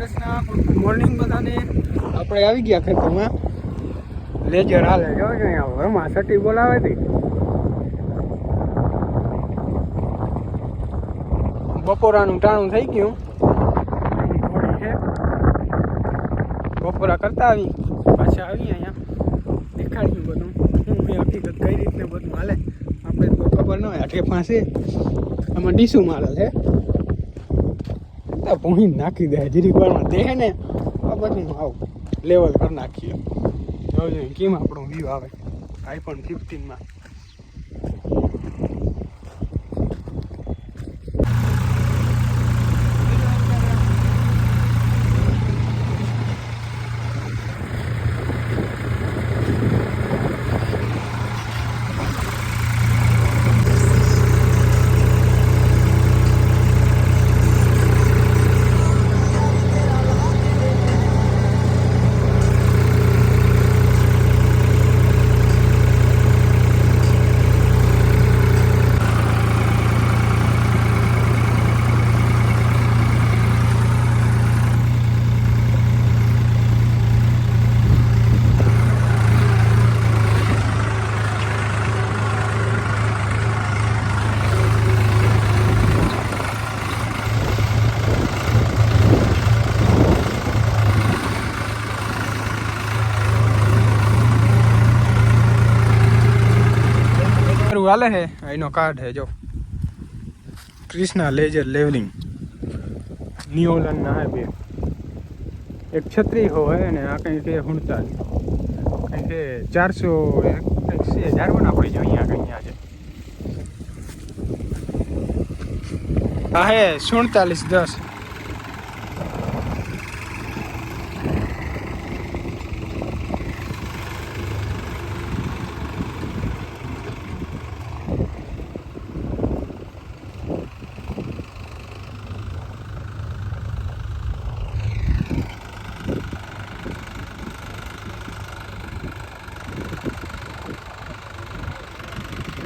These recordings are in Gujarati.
કૃષ્ણ મોર્નિંગ બધાને. આપણે આવી ગયા ખેતરમાં. લેજર હાલે. જો વર્મા સટી બોલાવે હતી બપોરાનું ટાણું થઈ ગયું. બપોરા કરતા આવી. પાછા આવી અહીંયા. દેખાડ્યું બધું. હું મેં હકીકત કઈ રીતને બધું હાલે? આપણે તો ખબર ન હોય આટલે પાસે આમાં ડીસું મારે છે. આ પોણી નાખી દે, જીરી વારમાં દે ને, આ બધું આવું લેવલ કરી નાખીએ. જોજો કેમ આપણો વ્યૂ આવે? આઈફોન ફિફ્ટીનમાં મારું હાલે હે? એનો કાર્ડ હે, જો. ક્રિષ્ના લેજર લેવલિંગ નિયોલન ના હે બે. એક છત્રી હોય અને આ કંઈ કે હુણતા કંઈ કે ચારસો કંઈક છે ના પડી જાય અહીંયા અહીંયા છે. હા હે સુડતાલીસ દસ.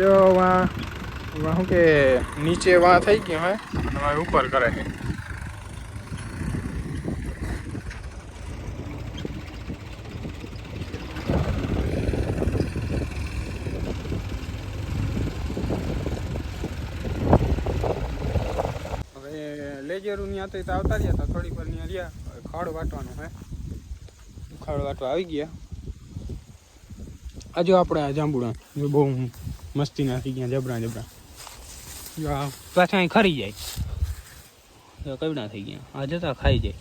જો વાં વાં શું કે નીચે વાં થઈ ગયું હે અને વાં ઉપર કરે છે હવે લેજરું ત્યાં તો આવતા રહ્યા હતા થોડીક વાર ત્યાં રહ્યા હવે ખડ વાટવાનું હે ખડ વાટવા આવી ગયા આ જો આપણે આ જાંબુડા જો બહુ મસ્તી ના થઈ ગયા જબરા જબરા. પાછા અહીં ખરી જાય. કવડા થઈ ગયા? આ જતા ખાઈ જાય.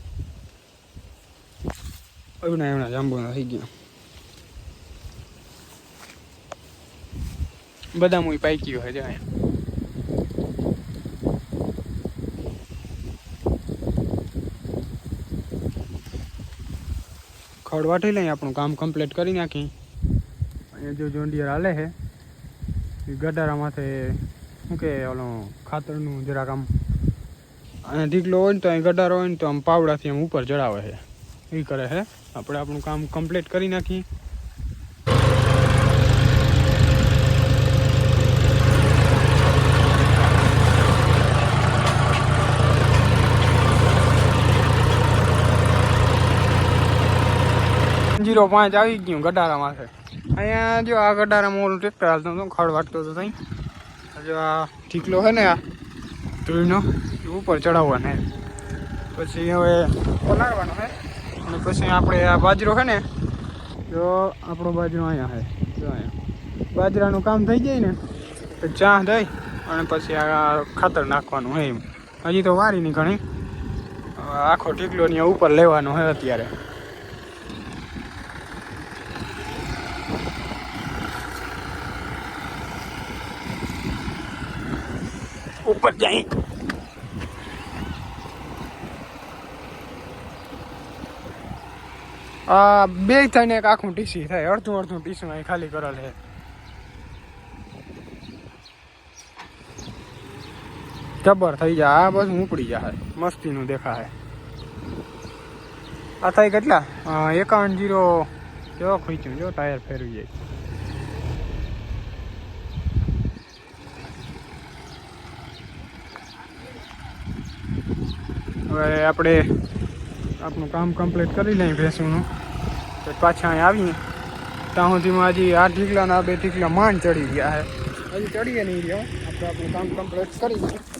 કવડા એવડા જાંબુડા થઈ ગયા. બધા મુઈ પાકી હોય જાય ખડ વાટી લઈ આપણું કામ કમ્પ્લીટ કરી નાખી અહીંયા જો જોંડિયર હાલે છે. ગટારા માથે શું કે ઓલો ખાતરનું જરાક આમ, અને ઢીકલો હોય ને તો અહીં ગટારો હોય ને તો આમ પાવડાથી આમ ઉપર ચડાવે છે. એ કરે છે. આપણે આપણું કામ કમ્પ્લીટ કરી નાખી જીરો પાંચ આવી ગયું ગટારામાં માથે અહીંયા જો આ ગટારામાં ઓલું ટ્રેક્ટર હાલતો હતું, ખડ વાટતો હતો ત્યાં જો આ ઠીકલો છે ને આ ધૂળનો ઉપર ચડાવવાનો પછી હવે પલાળવાનો છે. અને પછી આપણે આ બાજરો છે ને, જો આપણો બાજરો અહીંયા છે. જો અહીંયા. બાજરાનું કામ થઈ જાય ને, તો ચા દઈ અને પછી આ ખાતર નાખવાનું હોય એમ. હજી તો વારી નહીં ઘણી આખો ત્યાં ઉપર લેવાનો હોય અત્યારે. ઉપર જાય. આ બે થઈને એક આખું ટીસી થાય. અડધું અડધું ટીસી અહીં ખાલી કરેલ છે. જબર થઈ જાય. આ બસ ઉપડી જાય. મસ્તીનું દેખાય. આ થાય કેટલા? એકાવન જીરો. જો ખીચ્યું જો ટાયર ફેરવી જાય. હવે આપણે આપણું કામ કમ્પ્લીટ કરી લઈએ ભેંસુનું. તો પાછા અહીં આવીએ. ત્યાં સુધીમાં હજી આ ઢીકલા ને બે ઢીકલા માંડ ચડી ગયા છે. હજી ચડીએ નહીં રહ્યો આપણે આપણું કામ કમ્પ્લીટ કરી દઈએ